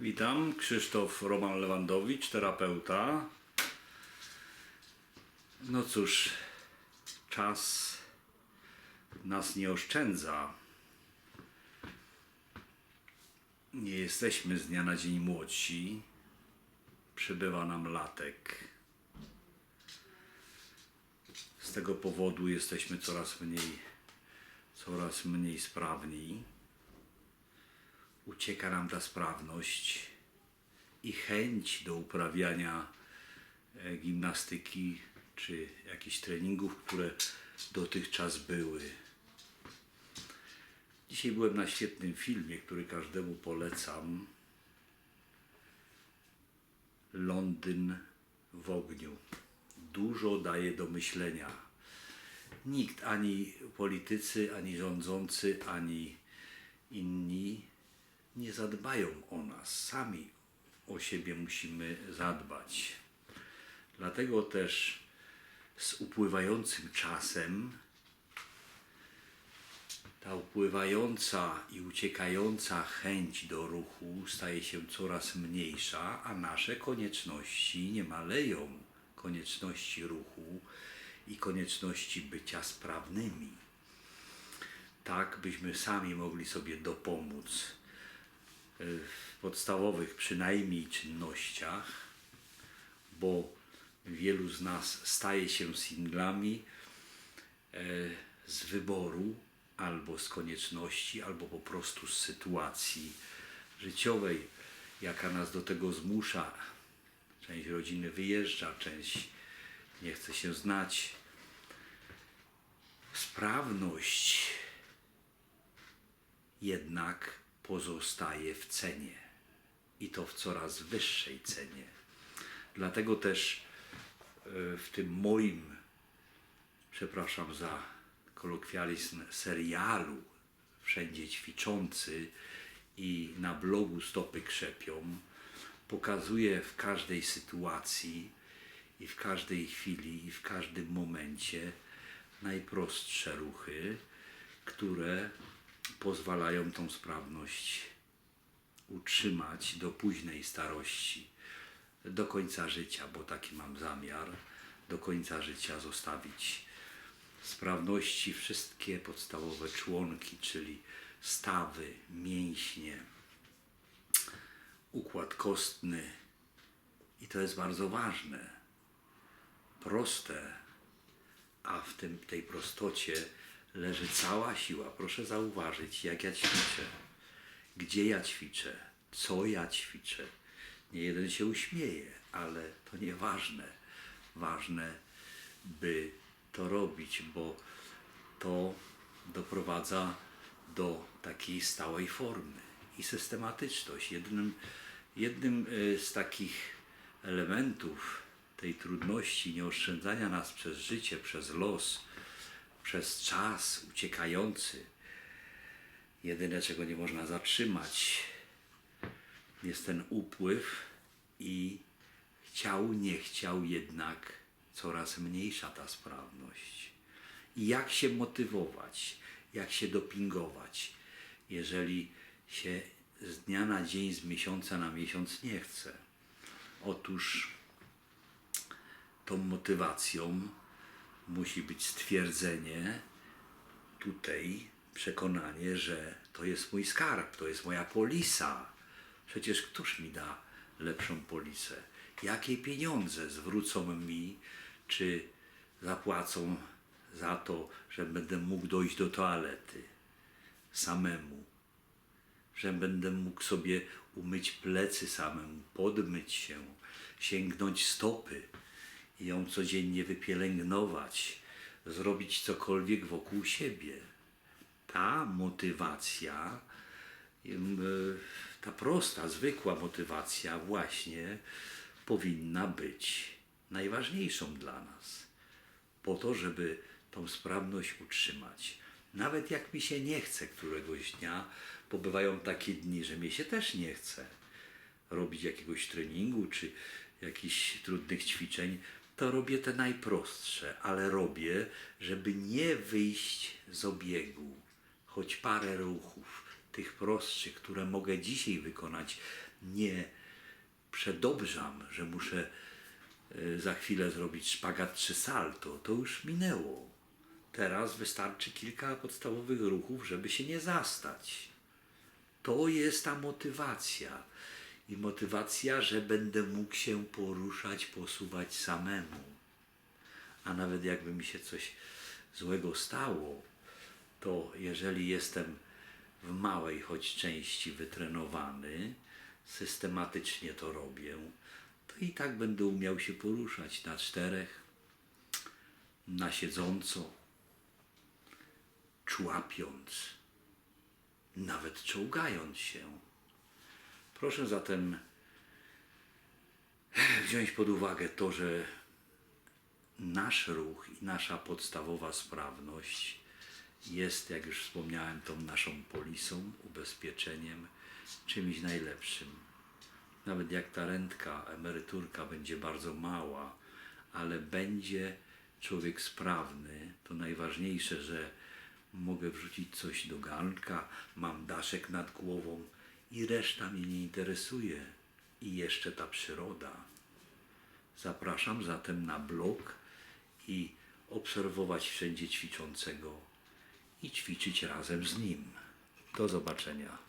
Witam, Krzysztof Roman Lewandowicz, terapeuta. No cóż, czas nas nie oszczędza. Nie jesteśmy z dnia na dzień młodsi. Przybywa nam latek. Z tego powodu jesteśmy coraz mniej, coraz mniej sprawni ucieka nam ta sprawność i chęć do uprawiania e, gimnastyki czy jakichś treningów, które dotychczas były. Dzisiaj byłem na świetnym filmie, który każdemu polecam. Londyn w ogniu. Dużo daje do myślenia. Nikt, ani politycy, ani rządzący, ani inni nie zadbają o nas. Sami o siebie musimy zadbać. Dlatego też z upływającym czasem ta upływająca i uciekająca chęć do ruchu staje się coraz mniejsza, a nasze konieczności nie maleją. Konieczności ruchu i konieczności bycia sprawnymi. Tak, byśmy sami mogli sobie dopomóc w podstawowych przynajmniej czynnościach, bo wielu z nas staje się singlami e, z wyboru albo z konieczności, albo po prostu z sytuacji życiowej, jaka nas do tego zmusza. Część rodziny wyjeżdża, część nie chce się znać. Sprawność jednak pozostaje w cenie i to w coraz wyższej cenie. Dlatego też e, w tym moim, przepraszam za kolokwializm, serialu Wszędzie ćwiczący i na blogu Stopy Krzepią pokazuję w każdej sytuacji i w każdej chwili i w każdym momencie najprostsze ruchy, które pozwalają tą sprawność utrzymać do późnej starości, do końca życia, bo taki mam zamiar, do końca życia zostawić sprawności wszystkie podstawowe członki, czyli stawy, mięśnie, układ kostny. I to jest bardzo ważne. Proste, a w tym, tej prostocie leży cała siła. Proszę zauważyć, jak ja ćwiczę, gdzie ja ćwiczę, co ja ćwiczę. Nie jeden się uśmieje, ale to nieważne. Ważne, by to robić, bo to doprowadza do takiej stałej formy i systematyczność. Jednym, jednym y, z takich elementów tej trudności nieoszczędzania nas przez życie, przez los, przez czas uciekający. Jedyne, czego nie można zatrzymać, jest ten upływ i chciał, nie chciał jednak coraz mniejsza ta sprawność. I jak się motywować, jak się dopingować, jeżeli się z dnia na dzień, z miesiąca na miesiąc nie chce. Otóż tą motywacją musi być stwierdzenie tutaj, przekonanie, że to jest mój skarb, to jest moja polisa. Przecież któż mi da lepszą polisę? Jakie pieniądze zwrócą mi, czy zapłacą za to, że będę mógł dojść do toalety samemu? Że będę mógł sobie umyć plecy samemu, podmyć się, sięgnąć stopy ją codziennie wypielęgnować, zrobić cokolwiek wokół siebie. Ta motywacja, e, ta prosta, zwykła motywacja właśnie powinna być najważniejszą dla nas. Po to, żeby tą sprawność utrzymać. Nawet jak mi się nie chce któregoś dnia, bo bywają takie dni, że mi się też nie chce robić jakiegoś treningu czy jakichś trudnych ćwiczeń, to robię te najprostsze, ale robię, żeby nie wyjść z obiegu, choć parę ruchów, tych prostszych, które mogę dzisiaj wykonać, nie przedobrzam, że muszę y, za chwilę zrobić szpagat czy salto, to już minęło. Teraz wystarczy kilka podstawowych ruchów, żeby się nie zastać. To jest ta motywacja. I motywacja, że będę mógł się poruszać, posuwać samemu. A nawet jakby mi się coś złego stało, to jeżeli jestem w małej choć części wytrenowany, systematycznie to robię, to i tak będę umiał się poruszać na czterech, na siedząco, człapiąc, nawet czołgając się. Proszę zatem wziąć pod uwagę to, że nasz ruch i nasza podstawowa sprawność jest, jak już wspomniałem, tą naszą polisą, ubezpieczeniem, czymś najlepszym. Nawet jak ta rentka, emeryturka będzie bardzo mała, ale będzie człowiek sprawny, to najważniejsze, że mogę wrzucić coś do garnka, mam daszek nad głową i reszta mnie nie interesuje. I jeszcze ta przyroda. Zapraszam zatem na blog i obserwować wszędzie ćwiczącego i ćwiczyć razem z nim. Do zobaczenia.